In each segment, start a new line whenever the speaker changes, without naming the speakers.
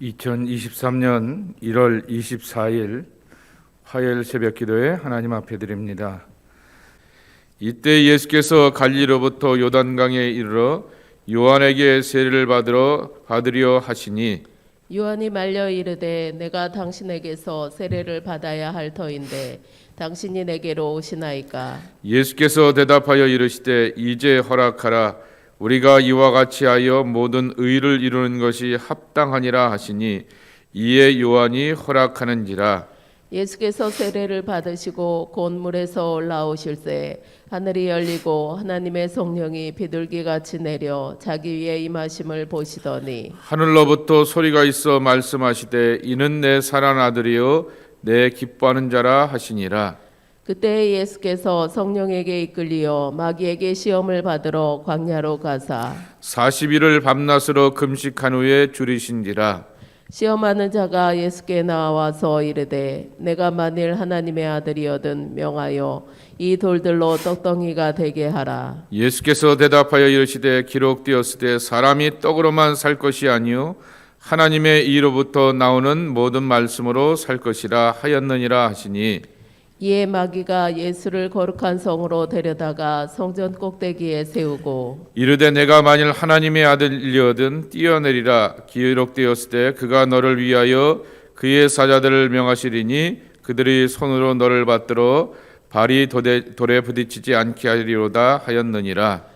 2023년 1월 24일 화요일 새벽 기도에 하나님 앞에 드립니다. 이때 예수께서 갈리로부터 요단강에 이르러 요한에게 세례를 받으러 받으려 하시니
요한이 말려 이르되 내가 당신에게서 세례를 받아야 할 터인데 당신이 내게로 오시나이까
예수께서 대답하여 이르시되 이제 허락하라 우리가 이와 같이 하여 모든 의를 이루는 것이 합당하니라 하시니 이에 요한이 허락하는지라.
예수께서 세례를 받으시고 곧 물에서 올라오실새 하늘이 열리고 하나님의 성령이 비둘기 같이 내려 자기 위에 임하심을 보시더니
하늘로부터 소리가 있어 말씀하시되 이는 내 사랑 아들이요 내 기뻐하는 자라 하시니라
그때 예수께서 성령에게 이끌리어 마귀에게 시험을 받으러 광야로 가사
40일을 밤낮으로 금식한 후에 줄이신지라.
시험하는 자가 예수께 나와서 이르되 내가 만일 하나님의 아들이거든 명하여 이 돌들로 떡덩이가 되게 하라.
예수께서 대답하여 이르시되 기록되었으되 사람이 떡으로만 살 것이 아니요 하나님의 이로부터 나오는 모든 말씀으로 살 것이라 하였느니라 하시니
이에 마귀가 예수를 거룩한 성으로 데려다가 성전 꼭대기에 세우고
이르되 내가 만일 하나님의 아들이거든 뛰어내리라 기록되었을 때 그가 너를 위하여 그의 사자들을 명하시리니 그들이 손으로 너를 받들어 발이 돌에 부딪히지 않게 하리로다 하였느니라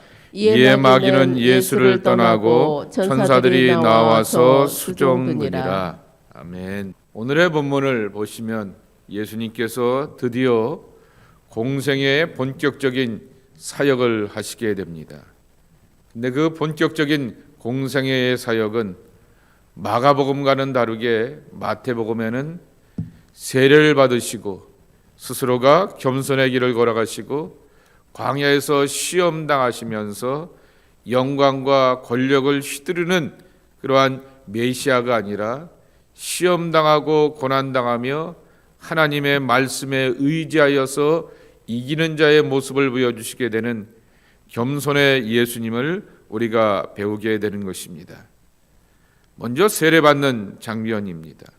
이에 마귀는 예수를 떠나고 천사들이 나와서 수종드니라. 아멘. 오늘의 본문을 보시면 예수님께서 드디어 공생의 본격적인 사역을 하시게 됩니다. 근데 그 본격적인 공생애의 사역은 마가복음과는 다르게 마태복음에는 세례를 받으시고 스스로가 겸손의 길을 걸어가시고 광야에서 시험 당하시면서 영광과 권력을 휘두르는 그러한 메시아가 아니라 시험 당하고 고난 당하며 하나님의 말씀에 의지하여서 이기는 자의 모습을 보여주시게 되는 겸손의 예수님을 우리가 배우게 되는 것입니다. 먼저 세례받는 장면입니다.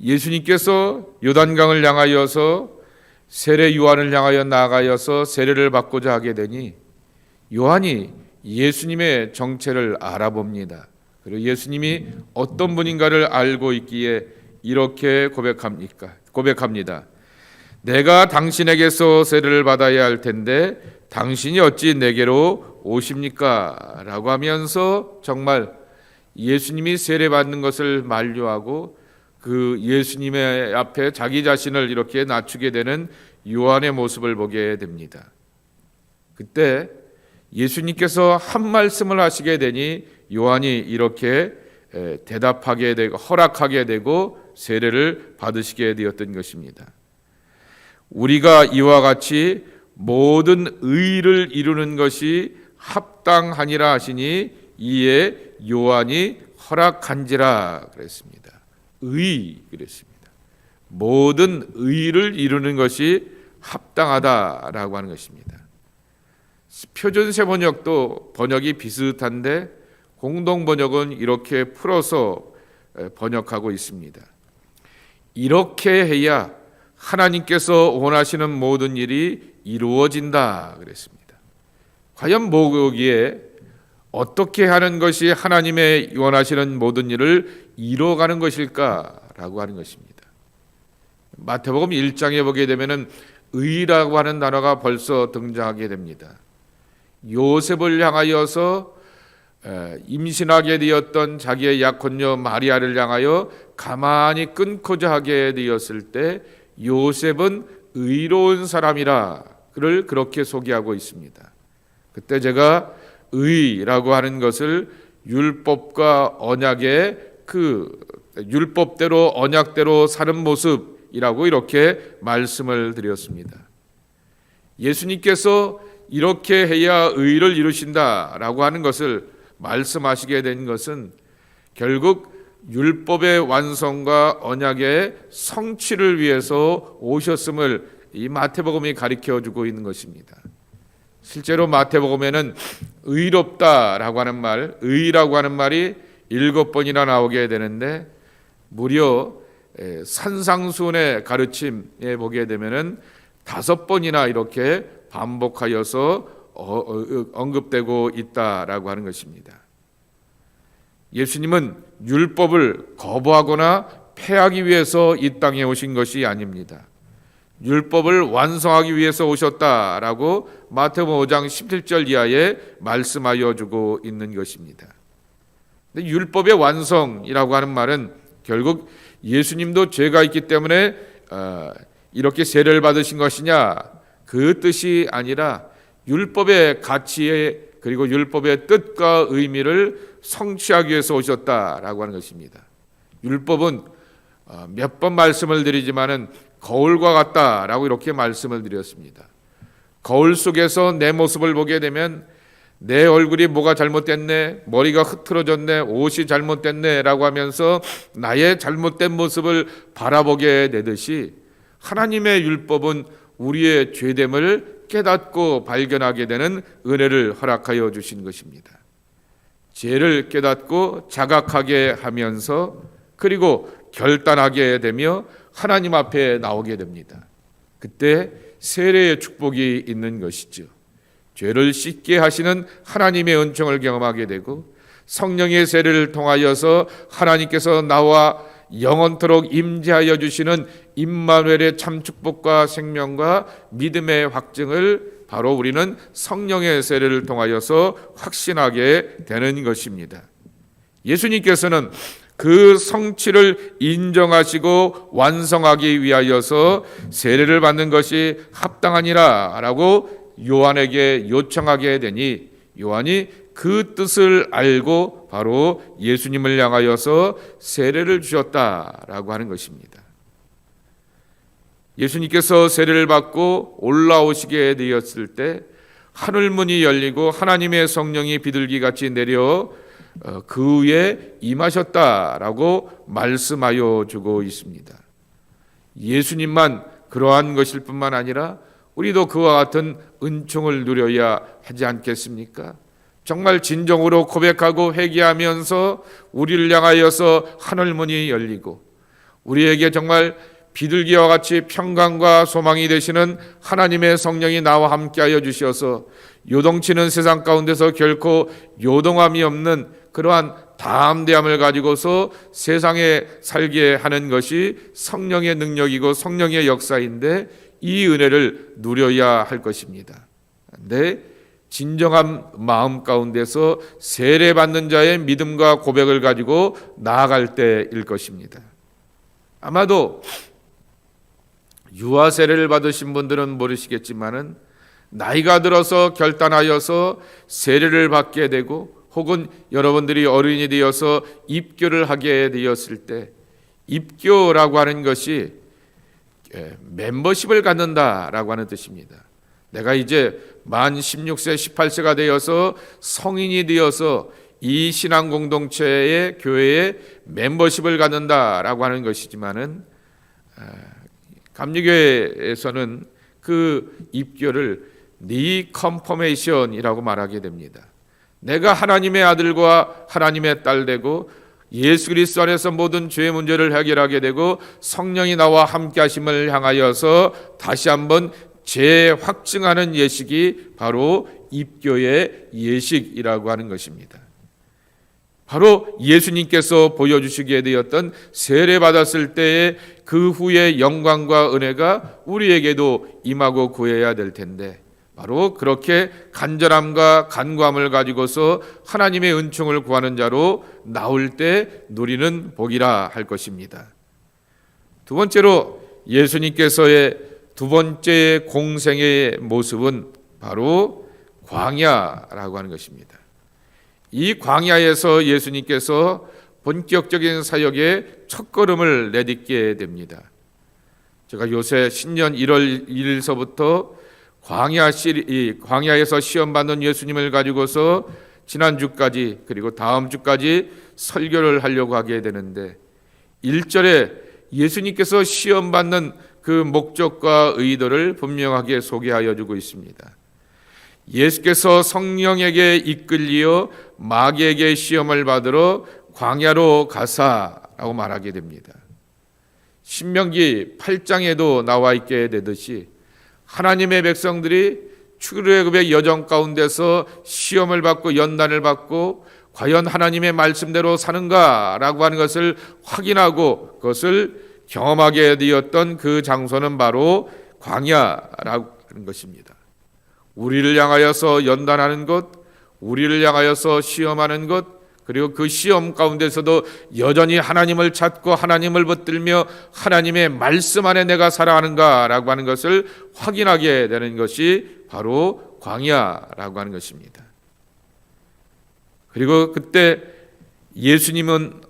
예수님께서 요단강을 향하여서 세례 요한을 향하여 나아가여서 세례를 받고자 하게 되니 요한이 예수님의 정체를 알아봅니다. 그리고 예수님이 어떤 분인가를 알고 있기에 이렇게 고백합니까? 고백합니다. 내가 당신에게서 세례를 받아야 할 텐데 당신이 어찌 내게로 오십니까? 라고 하면서 정말 예수님이 세례 받는 것을 만류하고 그 예수님의 앞에 자기 자신을 이렇게 낮추게 되는 요한의 모습을 보게 됩니다. 그때 예수님께서 한 말씀을 하시게 되니 요한이 이렇게 대답하게 되고 허락하게 되고 세례를 받으시게 되었던 것입니다. 우리가 이와 같이 모든 의를 이루는 것이 합당하니라 하시니 이에 요한이 허락한지라 그랬습니다. 의 그랬습니다. 모든 의를 이루는 것이 합당하다라고 하는 것입니다. 표준 세 번역도 번역이 비슷한데 공동 번역은 이렇게 풀어서 번역하고 있습니다. 이렇게 해야 하나님께서 원하시는 모든 일이 이루어진다 그랬습니다. 과연 뭐기에 어떻게 하는 것이 하나님의 원하시는 모든 일을 이루어가는 것일까라고 하는 것입니다. 마태복음 1장에 보게 되면은 의라고 하는 단어가 벌써 등장하게 됩니다. 요셉을 향하여서 임신하게 되었던 자기의 약혼녀 마리아를 향하여 가만히 끊고자 하게 되었을 때 요셉은 의로운 사람이라 그를 그렇게 소개하고 있습니다. 그때 제가 의라고 하는 것을 율법과 언약의 그 율법대로 언약대로 사는 모습이라고 이렇게 말씀을 드렸습니다. 예수님께서 이렇게 해야 의를 이루신다라고 하는 것을 말씀하시게 된 것은 결국 율법의 완성과 언약의 성취를 위해서 오셨음을 이 마태복음이 가리켜 주고 있는 것입니다. 실제로 마태복음에는 의롭다라고 하는 말, 의라고 하는 말이 일곱 번이나 나오게 되는데 무려 에, 산상수훈의 가르침에 보게 되면은 다섯 번이나 이렇게 반복하여서 어, 어, 언급되고 있다라고 하는 것입니다. 예수님은 율법을 거부하거나 폐하기 위해서 이 땅에 오신 것이 아닙니다. 율법을 완성하기 위해서 오셨다라고 마태복음 5장 17절 이하에 말씀하여 주고 있는 것입니다. 율법의 완성이라고 하는 말은 결국 예수님도 죄가 있기 때문에 어, 이렇게 세례를 받으신 것이냐 그 뜻이 아니라 율법의 가치에 그리고 율법의 뜻과 의미를 성취하기 위해서 오셨다라고 하는 것입니다. 율법은 어, 몇번 말씀을 드리지만은 거울과 같다라고 이렇게 말씀을 드렸습니다. 거울 속에서 내 모습을 보게 되면 내 얼굴이 뭐가 잘못됐네, 머리가 흐트러졌네, 옷이 잘못됐네 라고 하면서 나의 잘못된 모습을 바라보게 되듯이 하나님의 율법은 우리의 죄됨을 깨닫고 발견하게 되는 은혜를 허락하여 주신 것입니다. 죄를 깨닫고 자각하게 하면서 그리고 결단하게 되며 하나님 앞에 나오게 됩니다. 그때 세례의 축복이 있는 것이죠. 죄를 씻게 하시는 하나님의 은총을 경험하게 되고 성령의 세례를 통하여서 하나님께서 나와 영원토록 임재하여 주시는 임마누엘의 참 축복과 생명과 믿음의 확증을 바로 우리는 성령의 세례를 통하여서 확신하게 되는 것입니다. 예수님께서는 그 성취를 인정하시고 완성하기 위하여서 세례를 받는 것이 합당하니라 라고 요한에게 요청하게 되니 요한이 그 뜻을 알고 바로 예수님을 향하여서 세례를 주셨다라고 하는 것입니다. 예수님께서 세례를 받고 올라오시게 되었을 때 하늘 문이 열리고 하나님의 성령이 비둘기 같이 내려 어, 그 위에 임하셨다라고 말씀하여 주고 있습니다. 예수님만 그러한 것일 뿐만 아니라 우리도 그와 같은 은총을 누려야 하지 않겠습니까? 정말 진정으로 고백하고 회개하면서 우리를 향하여서 하늘 문이 열리고 우리에게 정말 비둘기와 같이 평강과 소망이 되시는 하나님의 성령이 나와 함께하여 주셔서 요동치는 세상 가운데서 결코 요동함이 없는 그러한 담대함을 가지고서 세상에 살게 하는 것이 성령의 능력이고 성령의 역사인데 이 은혜를 누려야 할 것입니다. 내 진정한 마음 가운데서 세례 받는 자의 믿음과 고백을 가지고 나아갈 때일 것입니다. 아마도 유아 세례를 받으신 분들은 모르시겠지만은 나이가 들어서 결단하여서 세례를 받게 되고 혹은 여러분들이 어른이 되어서 입교를 하게 되었을 때 입교라고 하는 것이 예, 멤버십을 갖는다라고 하는 뜻입니다. 내가 이제 만 16세, 18세가 되어서 성인이 되어서 이 신앙 공동체의 교회에 멤버십을 갖는다라고 하는 것이지만은 아, 감리교회에서는 그 입교를 리컨퍼메이션이라고 말하게 됩니다. 내가 하나님의 아들과 하나님의 딸 되고 예수 그리스도 안에서 모든 죄의 문제를 해결하게 되고 성령이 나와 함께 하심을 향하여서 다시 한번 재확증하는 예식이 바로 입교의 예식이라고 하는 것입니다. 바로 예수님께서 보여주시게 되었던 세례 받았을 때의 그 후의 영광과 은혜가 우리에게도 임하고 구해야 될 텐데 바로 그렇게 간절함과 간구함을 가지고서 하나님의 은총을 구하는 자로 나올 때 누리는 복이라 할 것입니다. 두 번째로 예수님께서의 두 번째 공생의 모습은 바로 광야라고 하는 것입니다. 이 광야에서 예수님께서 본격적인 사역의 첫 걸음을 내딛게 됩니다. 제가 요새 신년 1월 1일서부터 광야 시, 이 광야에서 시험 받는 예수님을 가지고서 지난주까지 그리고 다음 주까지 설교를 하려고 하게 되는데 1절에 예수님께서 시험 받는 그 목적과 의도를 분명하게 소개하여 주고 있습니다. 예수께서 성령에게 이끌리어 마귀에게 시험을 받으러 광야로 가사라고 말하게 됩니다. 신명기 8장에도 나와 있게 되듯이 하나님의 백성들이 출애굽의 여정 가운데서 시험을 받고 연단을 받고 과연 하나님의 말씀대로 사는가라고 하는 것을 확인하고 그것을 경험하게 되었던 그 장소는 바로 광야라고 하는 것입니다. 우리를 향하여서 연단하는 것, 우리를 향하여서 시험하는 것, 그리고 그 시험 가운데서도 여전히 하나님을 찾고 하나님을 붙들며 하나님의 말씀 안에 내가 살아가는가라고 하는 것을 확인하게 되는 것이 바로 광야라고 하는 것입니다. 그리고 그때 예수님은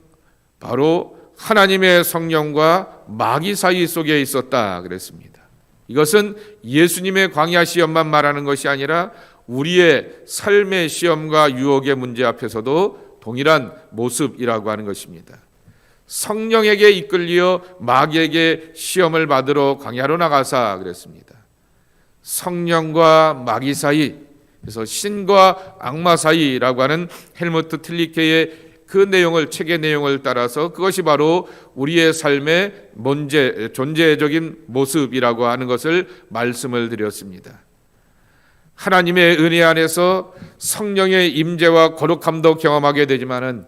바로 하나님의 성령과 마귀 사이 속에 있었다 그랬습니다. 이것은 예수님의 광야 시험만 말하는 것이 아니라 우리의 삶의 시험과 유혹의 문제 앞에서도 동일한 모습이라고 하는 것입니다. 성령에게 이끌려 마귀에게 시험을 받으러 광야로 나가사 그랬습니다. 성령과 마귀 사이, 그래서 신과 악마 사이라고 하는 헬무트 틀리케의 그 내용을 책의 내용을 따라서 그것이 바로 우리의 삶의 문제, 존재적인 모습이라고 하는 것을 말씀을 드렸습니다. 하나님의 은혜 안에서 성령의 임재와 거룩함도 경험하게 되지만은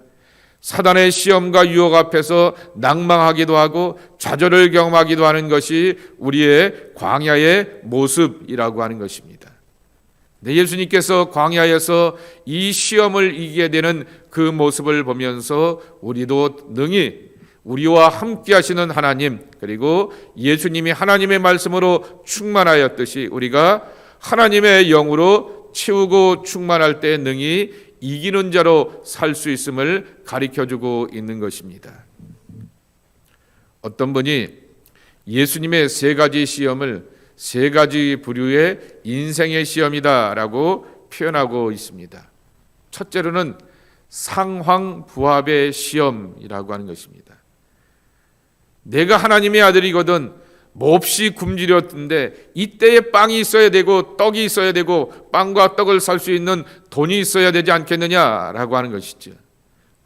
사단의 시험과 유혹 앞에서 낭망하기도 하고 좌절을 경험하기도 하는 것이 우리의 광야의 모습이라고 하는 것입니다. 네, 예수님께서 광야에서 이 시험을 이기게 되는 그 모습을 보면서 우리도 능히 우리와 함께 하시는 하나님 그리고 예수님이 하나님의 말씀으로 충만하였듯이 우리가 하나님의 영으로 채우고 충만할 때 능히 이기는 자로 살 수 있음을 가르쳐 주고 있는 것입니다. 어떤 분이 예수님의 세 가지 시험을 세 가지 부류의 인생의 시험이다라고 표현하고 있습니다. 첫째로는 상황 부합의 시험이라고 하는 것입니다. 내가 하나님의 아들이거든 몹시 굶주렸던데 이때에 빵이 있어야 되고 떡이 있어야 되고 빵과 떡을 살 수 있는 돈이 있어야 되지 않겠느냐라고 하는 것이죠.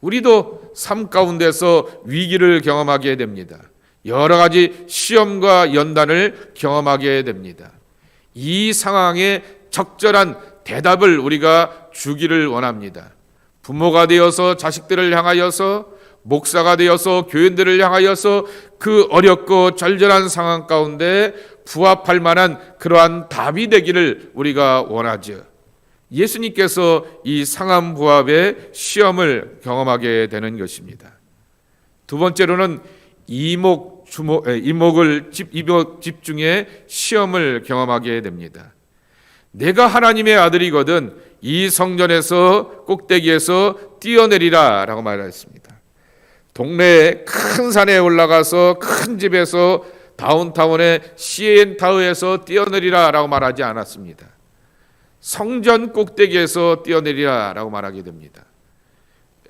우리도 삶 가운데서 위기를 경험하게 됩니다. 여러 가지 시험과 연단을 경험하게 됩니다. 이 상황에 적절한 대답을 우리가 주기를 원합니다. 부모가 되어서 자식들을 향하여서 목사가 되어서 교인들을 향하여서 그 어렵고 절절한 상황 가운데 부합할 만한 그러한 답이 되기를 우리가 원하죠. 예수님께서 이 상암 부합의 시험을 경험하게 되는 것입니다. 두 번째로는 이목 주목 에, 이목을 집 이목 집중의 시험을 경험하게 됩니다. 내가 하나님의 아들이거든 이 성전에서 꼭대기에서 뛰어내리라라고 말했습니다. 동네의 큰 산에 올라가서 큰 집에서 다운타운의 CN 타워에서 뛰어내리라라고 말하지 않았습니다. 성전 꼭대기에서 뛰어내리라라고 말하게 됩니다.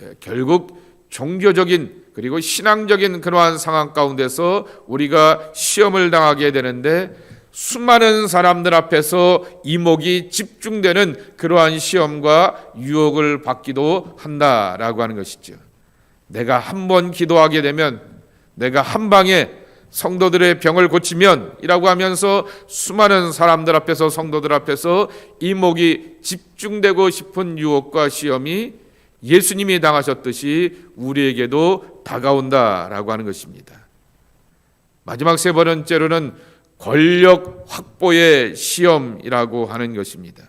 예, 결국 종교적인 그리고 신앙적인 그러한 상황 가운데서 우리가 시험을 당하게 되는데 수많은 사람들 앞에서 이목이 집중되는 그러한 시험과 유혹을 받기도 한다라고 하는 것이죠. 내가 한 번 기도하게 되면 내가 한 방에 성도들의 병을 고치면 이라고 하면서 수많은 사람들 앞에서 성도들 앞에서 이목이 집중되고 싶은 유혹과 시험이 예수님이 당하셨듯이 우리에게도 다가온다라고 하는 것입니다. 마지막 세 번째로는 권력 확보의 시험이라고 하는 것입니다.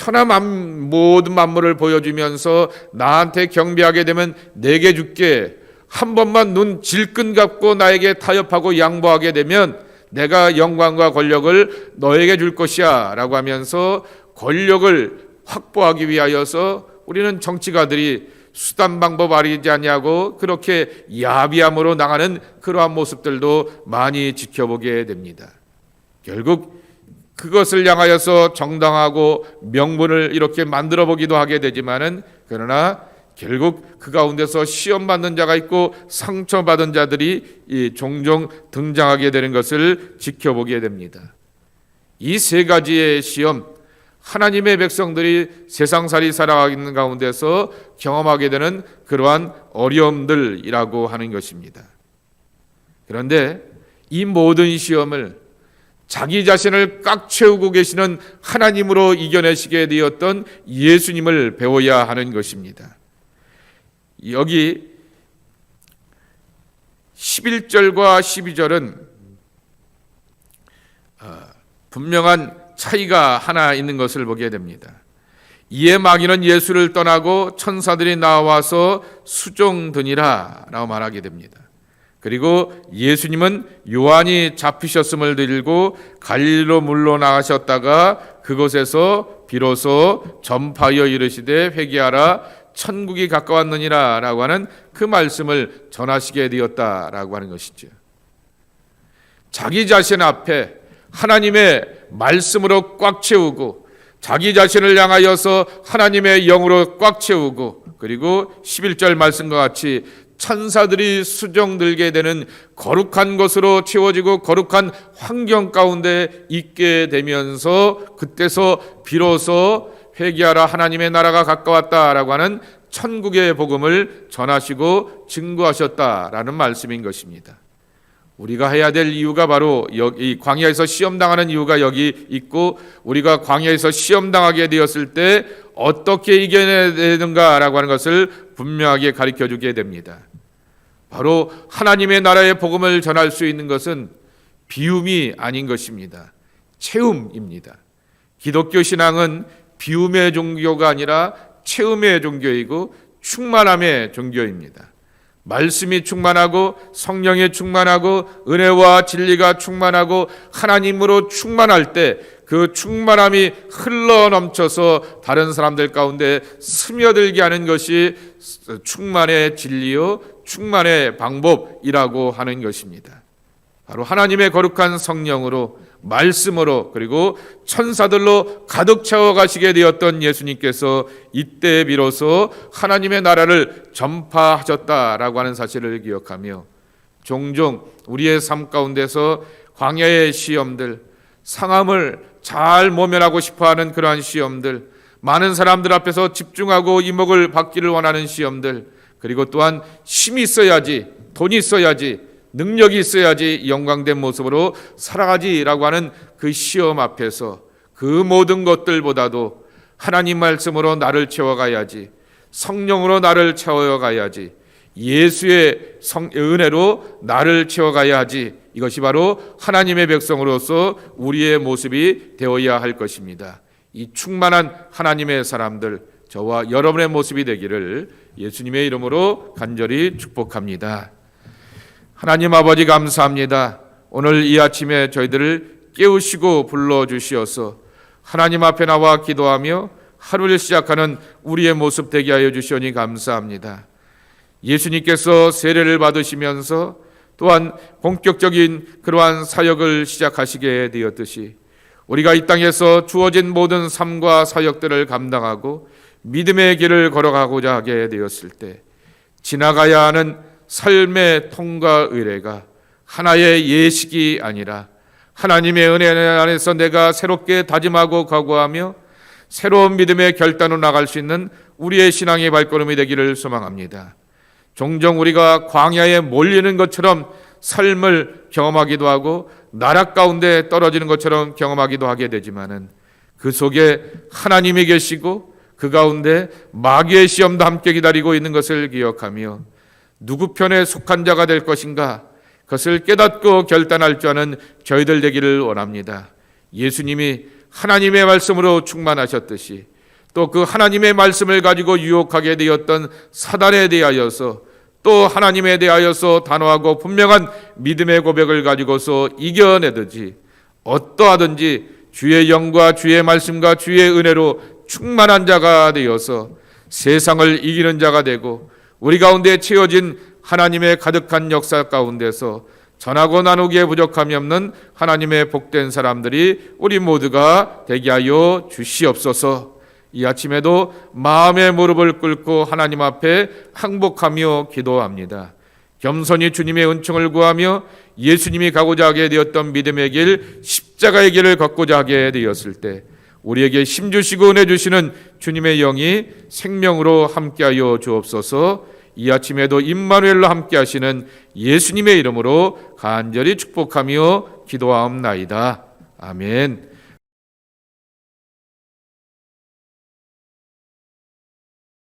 천하 만, 모든 만물을 보여주면서 나한테 경배하게 되면 내게 줄게. 한 번만 눈 질끈 감고 나에게 타협하고 양보하게 되면 내가 영광과 권력을 너에게 줄 것이야. 라고 하면서 권력을 확보하기 위하여서 우리는 정치가들이 수단 방법 아니지 않냐고 그렇게 야비함으로 나가는 그러한 모습들도 많이 지켜보게 됩니다. 결국 그것을 향하여서 정당하고 명분을 이렇게 만들어 보기도 하게 되지만은 그러나 결국 그 가운데서 시험 받는 자가 있고 상처 받은 자들이 이 종종 등장하게 되는 것을 지켜보게 됩니다. 이 세 가지의 시험 하나님의 백성들이 세상살이 살아가는 가운데서 경험하게 되는 그러한 어려움들이라고 하는 것입니다. 그런데 이 모든 시험을 자기 자신을 꽉 채우고 계시는 하나님으로 이겨내시게 되었던 예수님을 배워야 하는 것입니다. 여기 11절과 12절은 어, 분명한 차이가 하나 있는 것을 보게 됩니다. 이에 마귀는 예수를 떠나고 천사들이 나와서 수종드니라 라고 말하게 됩니다. 그리고 예수님은 요한이 잡히셨음을 들고 갈릴로 물러나가셨다가 그곳에서 비로소 전파하여 이르시되 회개하라 천국이 가까웠느니라라고 하는 그 말씀을 전하시게 되었다라고 하는 것이죠. 자기 자신 앞에 하나님의 말씀으로 꽉 채우고 자기 자신을 향하여서 하나님의 영으로 꽉 채우고 그리고 11절 말씀과 같이 천사들이 수정 들게 되는 거룩한 것으로 채워지고 거룩한 환경 가운데 있게 되면서 그때서 비로소 회개하라 하나님의 나라가 가까웠다라고 하는 천국의 복음을 전하시고 증거하셨다라는 말씀인 것입니다. 우리가 해야 될 이유가 바로 여기 광야에서 시험 당하는 이유가 여기 있고 우리가 광야에서 시험 당하게 되었을 때 어떻게 이겨내야 되는가라고 하는 것을 분명하게 가르쳐 주게 됩니다. 바로 하나님의 나라의 복음을 전할 수 있는 것은 비움이 아닌 것입니다. 체움입니다. 기독교 신앙은 비움의 종교가 아니라 체험의 종교이고 충만함의 종교입니다. 말씀이 충만하고 성령이 충만하고 은혜와 진리가 충만하고 하나님으로 충만할 때 그 충만함이 흘러 넘쳐서 다른 사람들 가운데 스며들게 하는 것이 충만의 진리요 충만의 방법이라고 하는 것입니다. 바로 하나님의 거룩한 성령으로 말씀으로 그리고 천사들로 가득 채워 가시게 되었던 예수님께서 이때 비로소 하나님의 나라를 전파하셨다라고 하는 사실을 기억하며 종종 우리의 삶 가운데서 광야의 시험들 상함을 잘 모면하고 싶어 하는 그러한 시험들 많은 사람들 앞에서 집중하고 이목을 받기를 원하는 시험들 그리고 또한 힘이 있어야지 돈이 있어야지 능력이 있어야지 영광된 모습으로 살아가지라고 하는 그 시험 앞에서 그 모든 것들보다도 하나님 말씀으로 나를 채워가야지 성령으로 나를 채워가야지 예수의 성, 은혜로 나를 채워가야지 이것이 바로 하나님의 백성으로서 우리의 모습이 되어야 할 것입니다. 이 충만한 하나님의 사람들 저와 여러분의 모습이 되기를 예수님의 이름으로 간절히 축복합니다. 하나님 아버지 감사합니다. 오늘 이 아침에 저희들을 깨우시고 불러 주시어서 하나님 앞에 나와 기도하며 하루를 시작하는 우리의 모습 되게 하여 주시오니 감사합니다. 예수님께서 세례를 받으시면서 또한 본격적인 그러한 사역을 시작하시게 되었듯이 우리가 이 땅에서 주어진 모든 삶과 사역들을 감당하고 믿음의 길을 걸어가고자 하게 되었을 때 지나가야 하는 삶의 통과 의례가 하나의 예식이 아니라 하나님의 은혜 안에서 내가 새롭게 다짐하고 각오하며 새로운 믿음의 결단으로 나갈 수 있는 우리의 신앙의 발걸음이 되기를 소망합니다. 종종 우리가 광야에 몰리는 것처럼 삶을 경험하기도 하고 나락 가운데 떨어지는 것처럼 경험하기도 하게 되지만은 그 속에 하나님이 계시고 그 가운데 마귀의 시험도 함께 기다리고 있는 것을 기억하며 누구 편에 속한 자가 될 것인가 그것을 깨닫고 결단할 줄 아는 저희들 되기를 원합니다. 예수님이 하나님의 말씀으로 충만하셨듯이 또 그 하나님의 말씀을 가지고 유혹하게 되었던 사단에 대하여서 또 하나님에 대하여서 단호하고 분명한 믿음의 고백을 가지고서 이겨내듯이 어떠하든지 주의 영과 주의 말씀과 주의 은혜로 충만한 자가 되어서 세상을 이기는 자가 되고 우리 가운데 채워진 하나님의 가득한 역사 가운데서 전하고 나누기에 부족함이 없는 하나님의 복된 사람들이 우리 모두가 되게 하여 주시옵소서. 이 아침에도 마음의 무릎을 꿇고 하나님 앞에 항복하며 기도합니다. 겸손히 주님의 은총을 구하며 예수님이 가고자 하게 되었던 믿음의 길, 십자가의 길을 걷고자 하게 되었을 때 우리에게 힘 주시고 은혜 주시는 주님의 영이 생명으로 함께하여 주옵소서. 이 아침에도 임마누엘로 함께 하시는 예수님의 이름으로 간절히 축복하며 기도하옵나이다. 아멘.